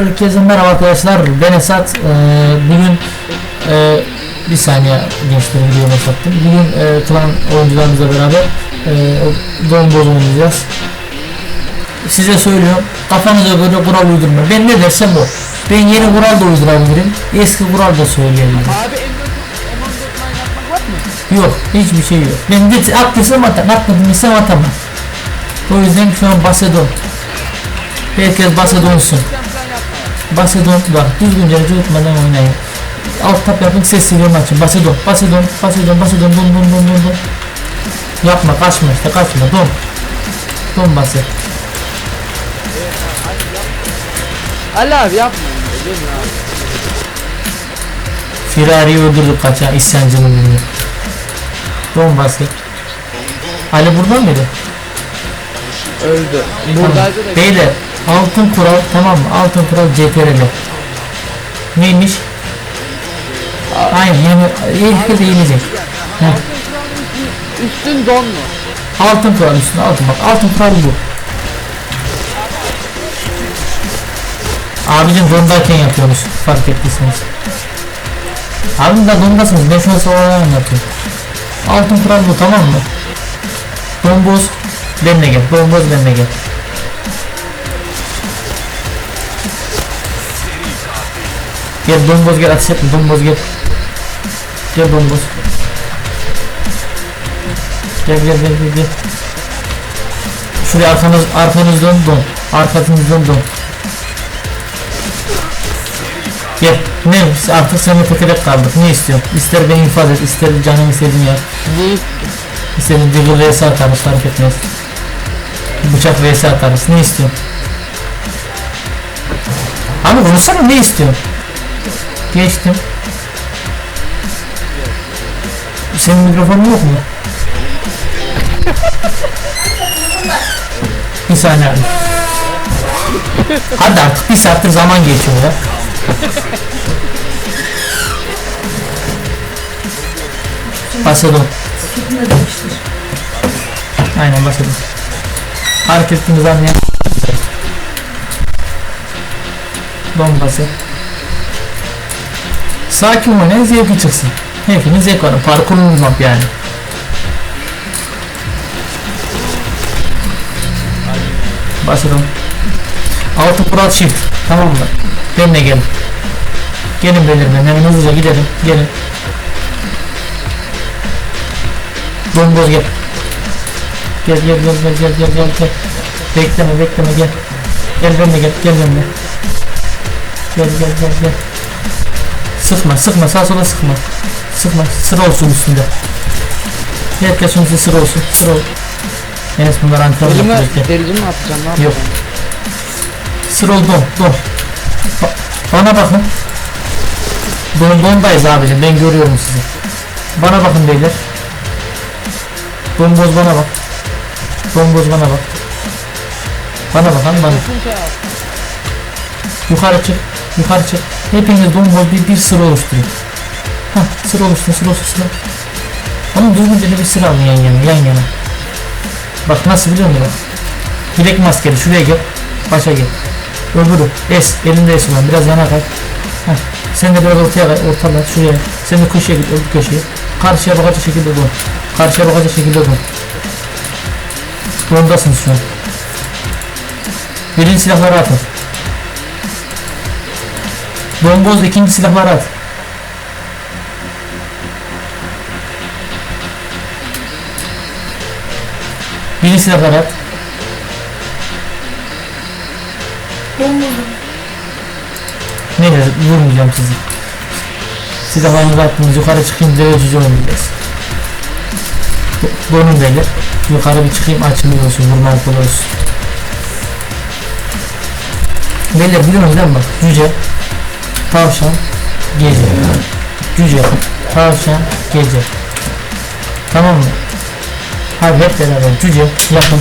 Herkese merhaba arkadaşlar. Ben Esat. Ee, bugün e, bir saniye gençleri video başlattım. Bugün e, klan oyuncularımızla beraber e, Don Boz oynayacağız. Size söylüyorum. Kafanıza göre kural uydurma. Ben ne dersem o. Ben yeni kural da uydurabilirim. Eski kural da söyleyebilirim. Abi M4 yapmak var mı? Yok. Hiçbir şey yok. Ben git attıysam atarım. Atmadım desem atamam. O yüzden şu an Basedon. Herkes Basedon'sun. Yapma. Basedon bak düzgünce unutmadan oynayın. Alt tap yapın sessizliğini açın. Basedon, Basedon, Basedon, Basedon, don don don don don. Yapma kaçma işte kaçma don. Don Baset. Ali abi yapma. Firari'yi öldürdük kaçan isyancının birini. Don Baset. Ali burada mıydı? Öldü. Buradaydı da. Beyler altın kural tamam mı? Altın kural CTRL. Neymiş? Aynen yani herkes yenecek. Heh. Üstün don mu? Altın kural üstüne altın bak altın kural bu. Abicim dondayken yapıyormuş fark ettiyseniz. Abim de dondasınız ben şu an sonra anlatıyorum. Altın kural bu tamam mı? Domboz benimle gel. Domboz benimle gel. Gel domboz gel ateş etme domboz gel. Gel domboz. Gel gel gel gel gel. Şuraya arkanız arkanızdan don. Arkasınızdan don. Gel. Ne? Artık seninle tekerek kaldık. Ne istiyorsun? İster beni ifade et, ister canım istediğin yer. İstediğin digger vs atarız fark etmez. Bıçak vs atarız. Ne istiyorsun? Abi konuşsana ne istiyorsun? Geçtim. Senin mikrofonun yok mu? bir saniye abi. Hadi artık bir saattir zaman geçiyor ya. Başladım. Aynen başladım. Hareket ettiğimizi anlayan. Bombası. Sakin oynayın zevki çıksın. Hepiniz zevk alın. Parkurunuz yok yani. Başladım. Altı kural shift. Tamam mı? Benimle gelin. Gelin belirle. Hemen hızlıca gidelim. Gelin. Bomboz gel. Gel gel gel gel gel gel gel gel. Bekleme bekleme gel. Gel benimle gel gel benimle. Gel gel gel gel. Sıkma sıkma sağa sola sıkma. Sıkma sıra olsun üstünde. Herkesin üstünde sıra olsun sıra ol. Enes bunlar antrenman dericimi mi atacağım? Ne Yok. Sıra ol don don. Ba- bana bakın. Don dondayız abicim ben görüyorum sizi. Bana bakın beyler. Domboz bana bak. Domboz bana bak. Bana bakın bana. Şey. Yukarı çık. Yukarı çık. Hepiniz domboz bir, bir sıra oluşturun. Hah sıra oluşturun sıra oluşturun sıra. Ama düzgünce de bir sıra alın yan yana yan yana. Bak nasıl biliyor musun? Bilek maskeli şuraya gel. Başa gel. Öbürü. Es. Elinde es olan. Biraz yana kay. Heh. Sen de biraz ortaya kay. Ortala. Şuraya. Sen de köşeye git. Öbür köşeye. Karşıya bakacak şekilde dön. Karşıya bakacak şekilde dön. Dondasın şu an. Birinci silahları atın. Bomboz ikinci silahları at. Birinci silahları at. Neyse vurmayacağım sizi. Silahlarınızı attınız yukarı çıkayım derececi oynayacağız. Bu- Donun beyler. Yukarı bir çıkayım açılıyor olsun vurma okulu olsun. Beyler biliyorsunuz değil mi bak cüce, tavşan, gece. Cüce, tavşan, gece. Tamam mı? Hadi hep beraber cüce yapın.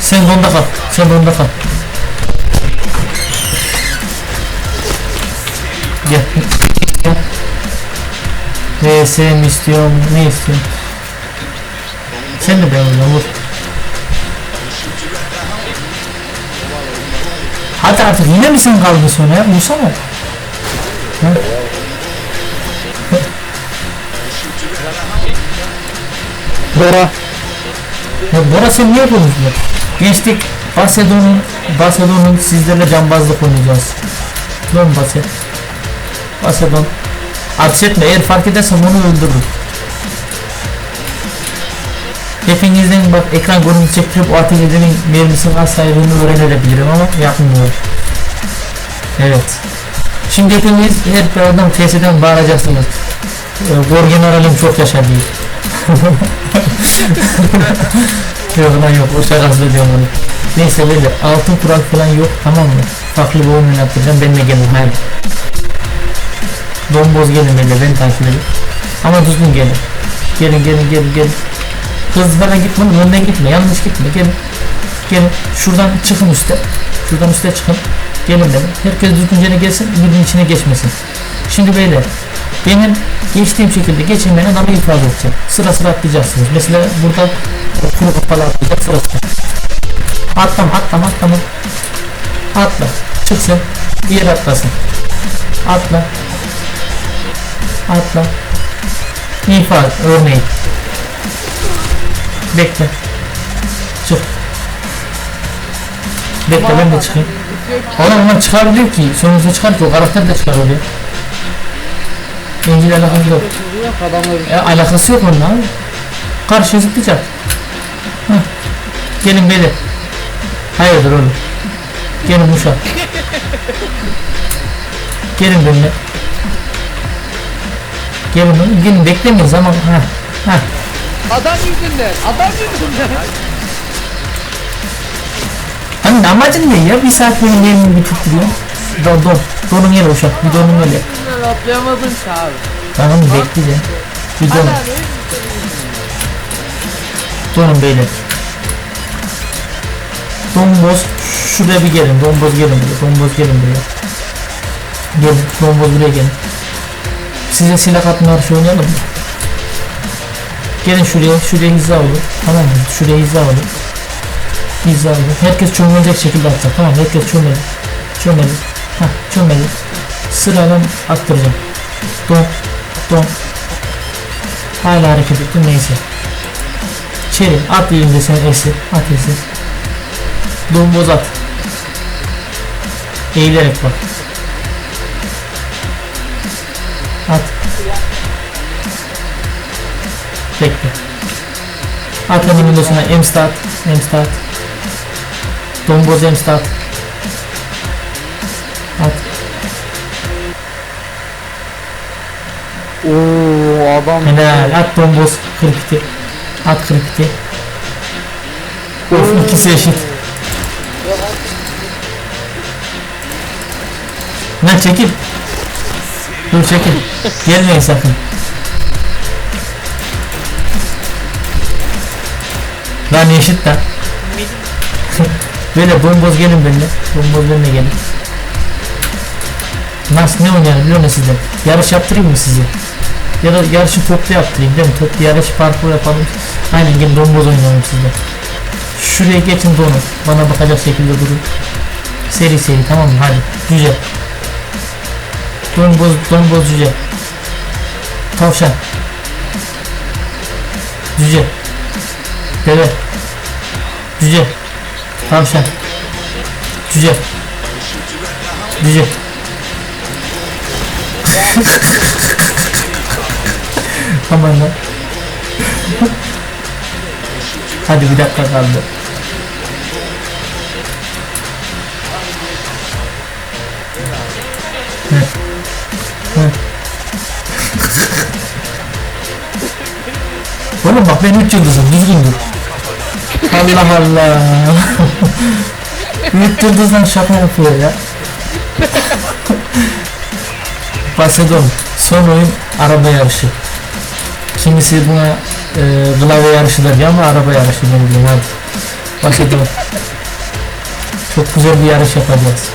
Sen donda kal. Sen donda kal. Gel. VS mi istiyorum? Ne istiyorum? Sen de ben vur. Hadi artık yine mi sen kaldın sonra ya? Vursana. Ha? Bora. Ya Bora sen niye konuşuyorsun? Geçtik. Barcelona'nın Barcelona'nın sizlerle cambazlık oynayacağız. Lan Basel. Barcelona. Ateş etme eğer fark edersem onu öldürürüm. Hepinizden bak ekran görüntüsü çektirip o ateş mermisinin az saydığını öğrenebilirim ama yapmıyorum. Evet. Şimdi hepiniz her bir adam TS'den bağıracaksınız. Ee, Gor generalim çok yaşa diye. yok lan yok o şakası diyorum onu. Neyse böyle altın kural falan yok tamam mı? Farklı bir oyun oynatacağım benimle gelin hayır. Domboz gelin benimle beni takip edin. Ama düzgün gelin. Gelin gelin gelin gelin. Hızlı falan gitme önden gitme yanlış gitme gelin. Gelin şuradan çıkın üste. Şuradan üste çıkın. Gelin benim. Herkes düzgünce gelsin birbirinin içine geçmesin. Şimdi beyler benim geçtiğim şekilde geçin beni adamı ifade edeceğim. Sıra sıra atlayacaksınız. Mesela burada kuru kapalı atlayacak sıra sıra. Atlama atlama atlama. Atla. Çıksın. Diğer atlasın. Atla. Atla. İfade örneğin. Bekle. Çık. Bekle ben de çıkayım. Oğlum onlar çıkabilir ki. Sonuçta çıkar ki o karakter de çıkar oraya. İncil alakası yok. E, alakası yok onunla abi. Karşıya zıplayacak. Heh. Gelin beyler. Hayırdır oğlum. Gelin uşak. Gelin benimle. Gelin oğlum. Gelin beklemeyin zaman. Ha. Ha. Adam yüzünden. Adam yüzünden. Hani amacın ne ya? Bir saat benim yerimi bir tutturuyor. Don don. Donun yeri uşak. Bir donun öyle. Yüzünden atlayamadın ki abi. Tamam bekleyeceğim. Bir Hadi don. abi. Donun beyler. Domboz şuraya bir gelin. Domboz gelin buraya. Domboz gelin buraya. Gelin. Domboz buraya gelin. Size silah atma yarışı oynayalım mı? Gelin şuraya. Şuraya hiza olun. Tamam mı? Şuraya hiza olun. Hiza olun. Herkes çömelecek şekilde atacak. Tamam? Herkes çömeli. Çömeli. Hah çömeli. Sırayla attıracağım. Don. Don. Hala hareket ettim neyse. Çeri at elinde sen esi. At esi. Domboz at. Eğilerek bak. Bekle. At hemen windowsuna emstat. Emstat. Domboz emstat. At. Oo adam. Helal. At domboz. Kırpiti. At kırpiti. Of ikisi eşit. Lan çekil. Dur çekil. Gelmeyin sakın. Lan eşit lan. Böyle bomboz gelin benimle. Bomboz benimle gelin. Nasıl ne oynayalım biliyor musun sizden? Yarış yaptırayım mı sizi? Ya da yarışı toplu yaptırayım değil mi? Toplu yarış parkur yapalım. Aynen gelin bomboz oynayalım sizde. Şuraya geçin donu. Bana bakacak şekilde durun. Seri seri tamam mı? Hadi. Cüce. Domboz, domboz cüce. Tavşan. Cüce. Deve. Cüce. Tavşan. Cüce. Cüce. Aman lan. Hadi bir dakika kaldı. Oğlum bak ben 3 yıldızım düzgün. Allah Allah. 3 yıldızdan şaka yapıyor ya. Bahsediyorum. Son oyun araba yarışı. Kimisi buna e, klavye yarışı der ama araba yarışı ben diyorum hadi. Bahsediyorum. Çok güzel bir yarış yapacağız.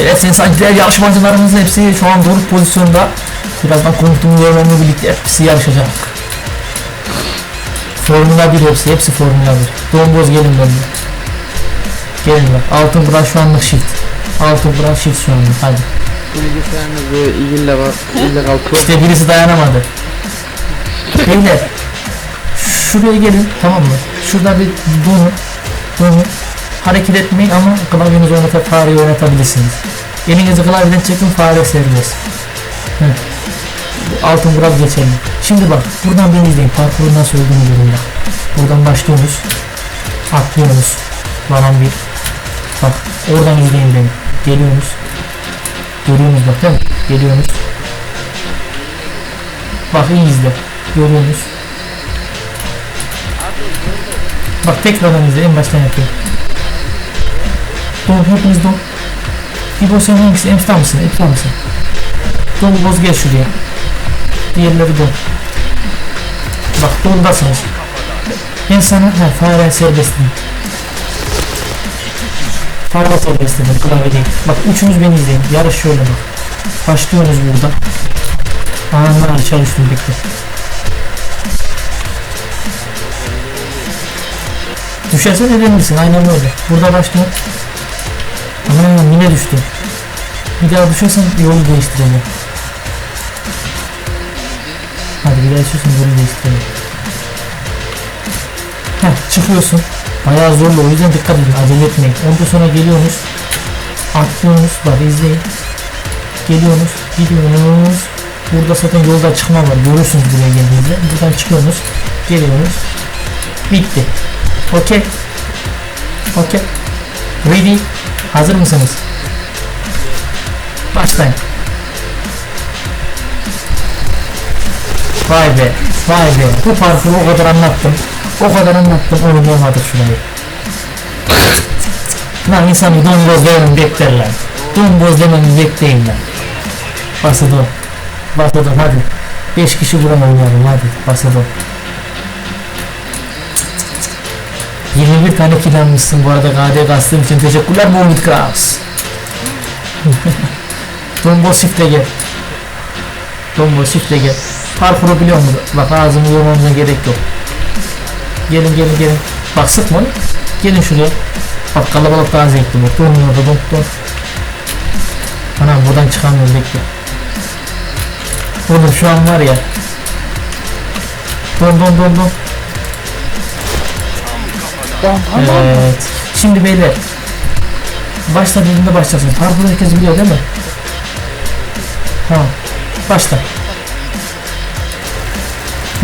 Evet sayın sancılar yarışmacılarımızın hepsi şu an doğru pozisyonda. Birazdan konuştuğumuz yerlerle birlikte hepsi yarışacak. Formula 1 hepsi, hepsi Formula 1. Domboz gelin benimle. Gelin bak. Altın bırak şu anlık shift. Altın bırak shift şu anlık. Hadi. Bilgisayarınızı ille bak. ille kalkıyor. İşte birisi dayanamadı. Beyler. Şuraya gelin tamam mı? Şurada bir bunu bunu hareket etmeyin ama klavyenizi oynatıp fareyi oynatabilirsiniz. Elinizi klavyeden çekin fare serbest. Altın kural geçerli. Şimdi bak buradan beni izleyin. Parkurun nasıl olduğunu görün bak. Buradan başlıyoruz. Atlıyoruz. Varan bir. Bak oradan izleyin beni. Geliyoruz. Görüyorsunuz bak değil mi? Geliyorsunuz. Bak iyi izle. Görüyorsunuz. Bak tekrardan izle. En baştan yapıyorum. Don hepiniz don. İbo sen hangisi? Emstan mısın? Emstan mısın? Don boz gel şuraya. Diğerleri don. Bak dondasınız. Ben sana ha, fare serbestim. Fare serbestim. Klavye değil. Bak üçünüz beni izleyin. Yarış şöyle bak. Başlıyoruz burada. Aa aşağı düştüm bekle. Düşersen edebilirsin aynen öyle. Burada başlıyor. Ana yine düştü. Bir daha düşersen yolu değiştirelim. Hadi bir daha düşersen yolu değiştirelim. Heh çıkıyorsun. Bayağı zorlu o yüzden dikkat edin acele etmeyin. Ondan sonra geliyorsunuz. Atlıyorsunuz bak izleyin. Geliyorsunuz gidiyorsunuz. Burada zaten yolda çıkma var. Görürsünüz buraya geldiğinizde. Buradan çıkıyorsunuz. Geliyorsunuz. Bitti. Okey. Okey. Ready. Hazır mısınız? Başlayın. Vay be. Vay be. Bu parkuru o kadar anlattım. O kadar anlattım. Oynayamadık şurayı. Lan insanı domboz dememi beklerler. Domboz dememi bekleyin lan. Basadım. Basadım hadi. 5 kişi buran oynayalım hadi. Basadım. 21 tane kill almışsın bu arada KD kastığım için teşekkürler Muhammed Kraus. Dombo shift'e gel. Dombo shift'e gel. Parkuru biliyor musun? Bak ağzımı yormamıza gerek yok. Gelin gelin gelin. Bak sıkma onu. Gelin şuraya. Bak kalabalık daha zevkli bak. Don orada don don. Anam buradan çıkamıyorum bekle. Oğlum şu an var ya. Don don. Tamam tamam. Evet. Şimdi beyler. Başla dediğinde başlasın. Parkuru herkes biliyor değil mi? Tamam. Başla.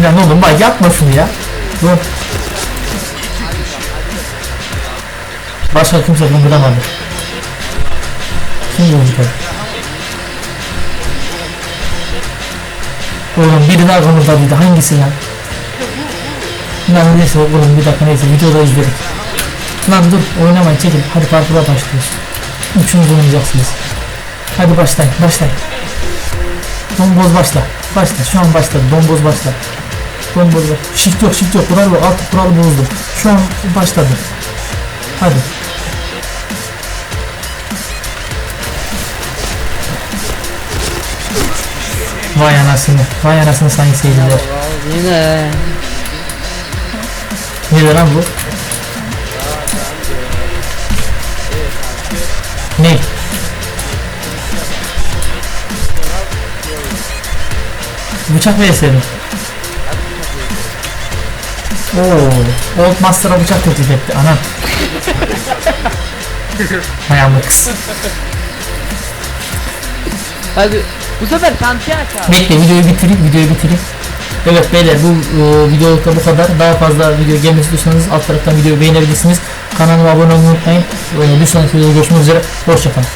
Ya ne oğlum bak yapma şunu ya. Dur. Başka kimse kımıldamadı. Kim kımıldadı? Oğlum biri daha kımıldadıydı. Hangisi lan? Lan neyse oğlum bir dakika neyse videoda izledik. Lan dur oynamayın çekil. Hadi parkura başlıyoruz. Üçünüz oynayacaksınız. Hadi başlayın başlayın. Domboz başla. Başla şu an başladı. Domboz başla. Domboz başla. Shift yok shift yok. Kural yok. Alt kural bozdu. Şu an başladı. Hadi. Vay anasını. Vay anasını sayın seyirciler. Yine. Ne lan bu? Ne? Bıçak vs mi? Oo, Old Master'a bıçak teklif etti. Ana. Ayağımda kız. Hadi. Bu sefer şantiye abi. Bekle videoyu bitireyim, videoyu bitireyim. Evet beyler bu e, videolukta bu kadar. Daha fazla video gelmek istiyorsanız alt taraftan videoyu beğenebilirsiniz. Kanalıma abone olmayı unutmayın. E, bir sonraki videoda görüşmek üzere. Hoşçakalın.